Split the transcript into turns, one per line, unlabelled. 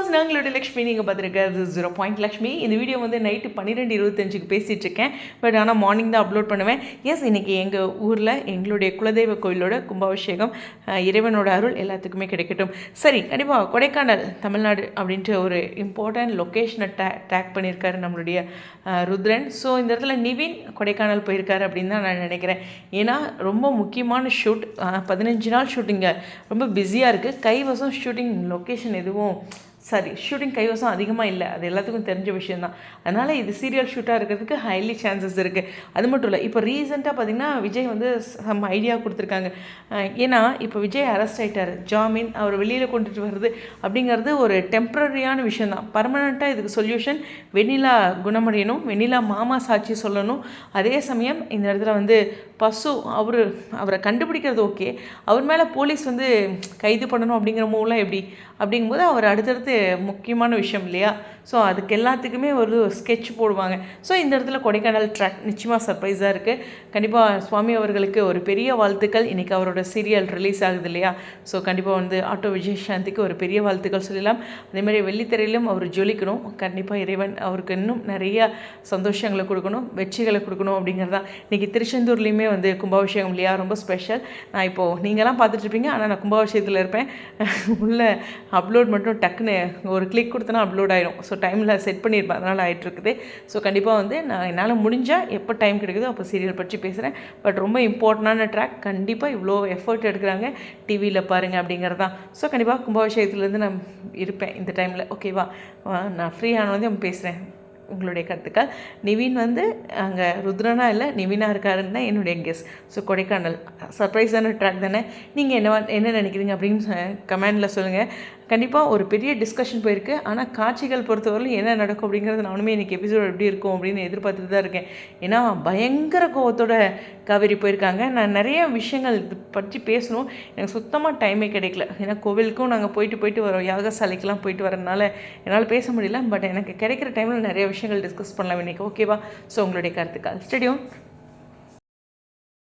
Viewers நாங்களுடைய Lakshmi நீங்கள் பார்த்துருக்கிறது zero point Lakshmi. இந்த video வந்து நைட்டு பன்னிரெண்டு இருபத்தஞ்சுக்கு பேசிகிட்டு இருக்கேன். பட் ஆனால் மார்னிங் தான் அப்லோட் பண்ணுவேன். எஸ் இன்றைக்கி எங்கள் ஊரில் எங்களுடைய குலதெய்வ கோயிலோட கும்பாபிஷேகம் இறைவனோட அருள் எல்லாத்துக்குமே கிடைக்கட்டும். சரி கண்டிப்பாக கொடைக்கானல் தமிழ்நாடு அப்படின்ட்டு ஒரு இம்பார்ட்டண்ட் லொக்கேஷனை டே டேக் பண்ணியிருக்காரு நம்மளுடைய ருத்ரன். ஸோ இந்த இடத்துல நிவின் கொடைக்கானல் போயிருக்காரு அப்படின்னு தான் நான் நினைக்கிறேன். ஏன்னா ரொம்ப முக்கியமான ஷூட் பதினஞ்சு நாள் ஷூட்டிங்க ரொம்ப பிஸியாக இருக்குது கைவசம் ஷூட்டிங் லொக்கேஷன் எதுவும் சரி ஷூட்டிங் கைவசம் அதிகமாக இல்லை. அது எல்லாத்துக்கும் தெரிஞ்ச விஷயந்தான் அதனால் இது சீரியல் ஷூட்டாக இருக்கிறதுக்கு ஹைலி சான்சஸ் இருக்குது அது மட்டும் இல்லை இப்போ ரீசெண்டாக பார்த்தீங்கன்னா விஜய் வந்து சம் ஐடியா கொடுத்துருக்காங்க. ஏன்னா இப்போ விஜய் அரெஸ்ட் ஆகிட்டார் ஜாமீன் அவர் வெளியில் கொண்டுட்டு வருது அப்படிங்கிறது ஒரு டெம்ப்ரரியான விஷயந்தான் பர்மனெண்ட்டாக இதுக்கு சொல்யூஷன் வெண்ணிலா குணமடையணும் வெண்ணிலா மாமா சாட்சி சொல்லணும். அதே சமயம் இந்த இடத்துல வந்து பசு அவர் அவரை கண்டுபிடிக்கிறது ஓகே அவர் மேலே போலீஸ் வந்து கைது பண்ணணும் அப்படிங்கிற மூலம் எப்படி? அப்படிங்கும்போது அவர் அடுத்தடுத்து முக்கியமான விஷயம் இல்லையா? ஸோ அதுக்கு எல்லாத்துக்குமே ஒரு ஸ்கெட்ச் போடுவாங்க. ஸோ இந்த இடத்துல கொடைக்கானல் ட்ராக் நிச்சயமாக சர்ப்ரைஸாக இருக்குது கண்டிப்பாக சுவாமி அவர்களுக்கு ஒரு பெரிய வாழ்த்துக்கள். இன்றைக்கி அவரோட சீரியல் ரிலீஸ் ஆகுது இல்லையா? ஸோ கண்டிப்பாக வந்து ஆட்டோ விஜயசாந்திக்கு ஒரு பெரிய வாழ்த்துக்கள் சொல்லலாம். அதேமாதிரி வெள்ளித்திரையிலும் அவர் ஜொலிக்கணும். கண்டிப்பாக இறைவன் அவருக்கு இன்னும் நிறைய சந்தோஷங்களை கொடுக்கணும் வெற்றிகளை கொடுக்கணும் அப்படிங்கிறது தான் இன்றைக்கி திருச்செந்தூர்லேயுமே வந்து கும்பாபிஷேகம் இல்லையா? ரொம்ப ஸ்பெஷல் நான் இப்போது நீங்களாம் பார்த்துட்ருப்பீங்க ஆனால் நான் கும்பாபிஷேகத்தில் இருப்பேன். உள்ள அப்லோட் மட்டும் டக்குன்னு ஒரு கிளிக் கொடுத்தனா அப்லோட் ஆகிடும் ஸோ டைமில் செட் பண்ணியிருப்பேன். அதனால் ஆகிட்டுருக்குது ஸோ கண்டிப்பாக வந்து நான் என்னால் முடிஞ்சால் எப்போ டைம் கிடைக்குதோ அப்போ சீரியல் பற்றி பேசுகிறேன் பட் ரொம்ப இம்பார்ட்டண்டான ட்ராக் கண்டிப்பாக இவ்வளோ எஃபர்ட் எடுக்கிறாங்க டிவியில் பாருங்கள் அப்படிங்கிறது தான். ஸோ கண்டிப்பாக கும்பாபிஷேகத்துலேருந்து நான் இருப்பேன் இந்த டைமில் ஓகேவா நான் ஃப்ரீ ஆனது பேசுகிறேன் உங்களுடைய கருத்துக்கள். நிவின் வந்து அங்கே ருத்ரனா இல்லை நிவினா இருக்காருன்னு தான் என்னுடைய கெஸ் ஸோ கொடைக்கானல். சர்ப்ரைஸான ட்ராக் தானே? நீங்கள் என்ன என்ன நினைக்கிறீங்க அப்படின்னு கமெண்டில் சொல்லுங்கள் கண்டிப்பாக ஒரு பெரிய டிஸ்கஷன் போயிருக்கு. ஆனால் காட்சிகள் பொறுத்தவரையிலும் என்ன நடக்கும் அப்படிங்கிறது நானுமே இன்றைக்கி எபிசோட் எப்படி இருக்கும் அப்படின்னு எதிர்பார்த்துட்டு தான் இருக்கேன். ஏன்னா பயங்கர கோவத்தோட காவேரி போயிருக்காங்க. நான் நிறைய விஷயங்கள் இது பற்றி பேசணும். எனக்கு சுத்தமாக டைமே கிடைக்கல. ஏன்னா கோவிலுக்கும் நாங்கள் போயிட்டு போயிட்டு வரோம். யாகசாலைக்கெலாம் போயிட்டு வரதுனால என்னால் பேச முடியல. பட் எனக்கு கிடைக்கிற டைமில் நிறைய விஷயங்கள் டிஸ்கஸ் பண்ணலாம் இன்றைக்கி ஓகேவா ஸோ உங்களுடைய கருத்துக்கள். ஸ்டடியும்